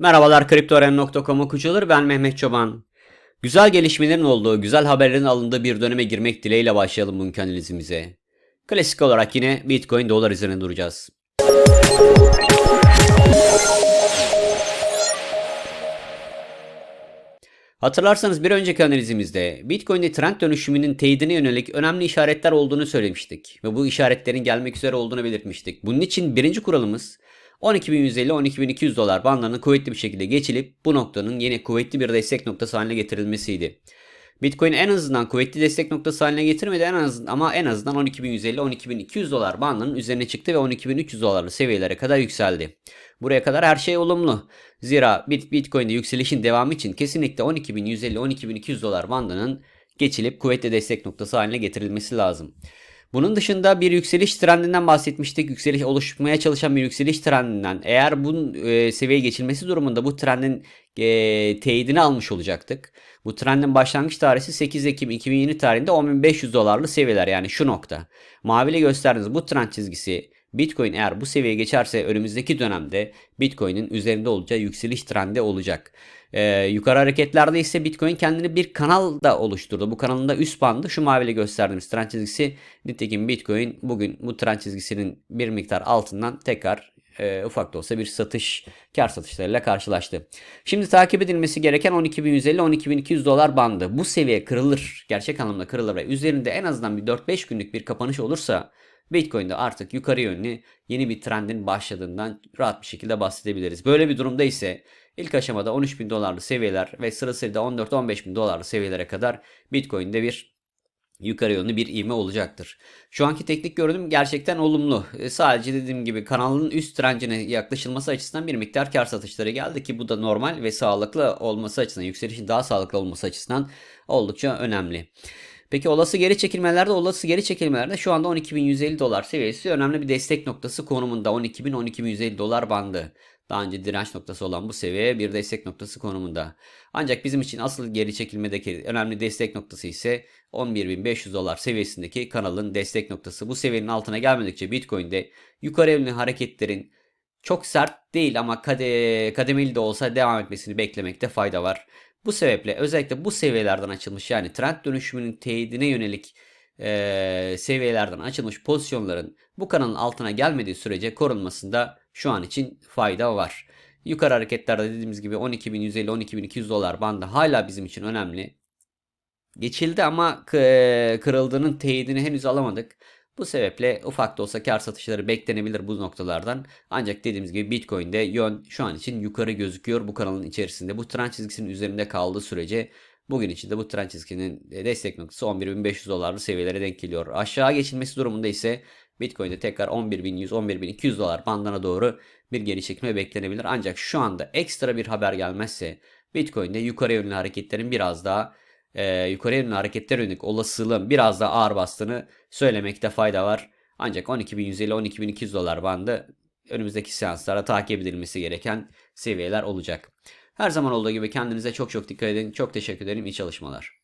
Merhabalar kriptoren.com okuyucuları ben Mehmet Çoban. Güzel gelişmelerin olduğu, güzel haberlerin alındığı bir döneme girmek dileğiyle başlayalım bugünkü analizimize. Klasik olarak yine Bitcoin dolar üzerine duracağız. Hatırlarsanız bir önceki analizimizde Bitcoin'de trend dönüşümünün teyidine yönelik önemli işaretler olduğunu söylemiştik ve bu işaretlerin gelmek üzere olduğunu belirtmiştik. Bunun için birinci kuralımız 12.150-12.200 dolar bandlarının kuvvetli bir şekilde geçilip bu noktanın yine kuvvetli bir destek noktası haline getirilmesiydi. Bitcoin en azından kuvvetli destek noktası haline getirmedi en az, ama en azından 12.150-12.200 dolar bandının üzerine çıktı ve 12.300 dolarlı seviyelere kadar yükseldi. Buraya kadar her şey olumlu. Zira Bitcoin'de yükselişin devamı için kesinlikle 12.150-12.200 dolar bandının geçilip kuvvetli destek noktası haline getirilmesi lazım. Bunun dışında bir yükseliş trendinden bahsetmiştik. Yükseliş oluşmaya çalışan bir yükseliş trendinden. Eğer bu e, seviyeye geçilmesi durumunda bu trendin e, teyidini almış olacaktık. Bu trendin başlangıç tarihi 8 Ekim 2020 tarihinde 10.500 dolarlı seviyeler yani şu nokta. Maviyle gösterdiğiniz bu trend çizgisi Bitcoin eğer bu seviyeye geçerse önümüzdeki dönemde Bitcoin'in üzerinde olacağı yükseliş trendi olacak. Ee, yukarı hareketlerde ise Bitcoin kendini bir kanal da oluşturdu. Bu kanalın da üst bandı şu maviyle gösterdiğimiz trend çizgisi. Nitekim Bitcoin bugün bu trend çizgisinin bir miktar altından tekrar e, ufak da olsa bir satış kar satışlarıyla karşılaştı. Şimdi takip edilmesi gereken 12.150-12.200 dolar bandı. Bu seviye kırılır. Gerçek anlamda kırılır ve üzerinde en azından bir 4-5 günlük bir kapanış olursa Bitcoin'de artık yukarı yönlü yeni bir trendin başladığından rahat bir şekilde bahsedebiliriz. Böyle bir durumda ise ilk aşamada 13 bin dolarlı seviyeler ve sırasıyla 14-15 bin dolarlı seviyelere kadar Bitcoin'de bir yukarı yönlü bir ivme olacaktır. Şu anki teknik görünüm gerçekten olumlu. E, sadece dediğim gibi kanalın üst trendine yaklaşılması açısından bir miktar kar satışları geldi ki bu da normal ve sağlıklı olması açısından, yükselişin daha sağlıklı olması açısından oldukça önemli. Peki olası geri çekilmelerde olası geri çekilmelerde şu anda 12.150 dolar seviyesi önemli bir destek noktası konumunda 12.000-12.150 dolar bandı. Daha önce direnç noktası olan bu seviye bir destek noktası konumunda. Ancak bizim için asıl geri çekilmedeki önemli destek noktası ise 11.500 dolar seviyesindeki kanalın destek noktası. Bu seviyenin altına gelmedikçe Bitcoin'de yukarı yönlü hareketlerin çok sert değil ama kade, kademeli de olsa devam etmesini beklemekte fayda var. Bu sebeple özellikle bu seviyelerden açılmış yani trend dönüşümünün teyidine yönelik e, seviyelerden açılmış pozisyonların bu kanalın altına gelmediği sürece korunmasında şu an için fayda var. Yukarı hareketlerde dediğimiz gibi 12.150-12.200 dolar bandı hala bizim için önemli. Geçildi ama kırıldığının teyidini henüz alamadık. Bu sebeple ufak da olsa kar satışları beklenebilir bu noktalardan. Ancak dediğimiz gibi Bitcoin'de yön şu an için yukarı gözüküyor bu kanalın içerisinde. Bu trend çizgisinin üzerinde kaldığı sürece bugün içinde bu trend çizgisinin destek noktası 11.500 dolarlı seviyelere denk geliyor. Aşağı geçilmesi durumunda ise Bitcoin'de tekrar 11.100 11.200 dolar bandına doğru bir geri çekme beklenebilir. Ancak şu anda ekstra bir haber gelmezse Bitcoin'de yukarı yönlü hareketlerin biraz daha e, yukarı yönlü hareketler yönelik olasılığın biraz daha ağır bastığını söylemekte fayda var. Ancak 12.150 12.200 dolar bandı önümüzdeki seanslara takip edilmesi gereken seviyeler olacak. Her zaman olduğu gibi kendinize çok çok dikkat edin. Çok teşekkür ederim. İyi çalışmalar.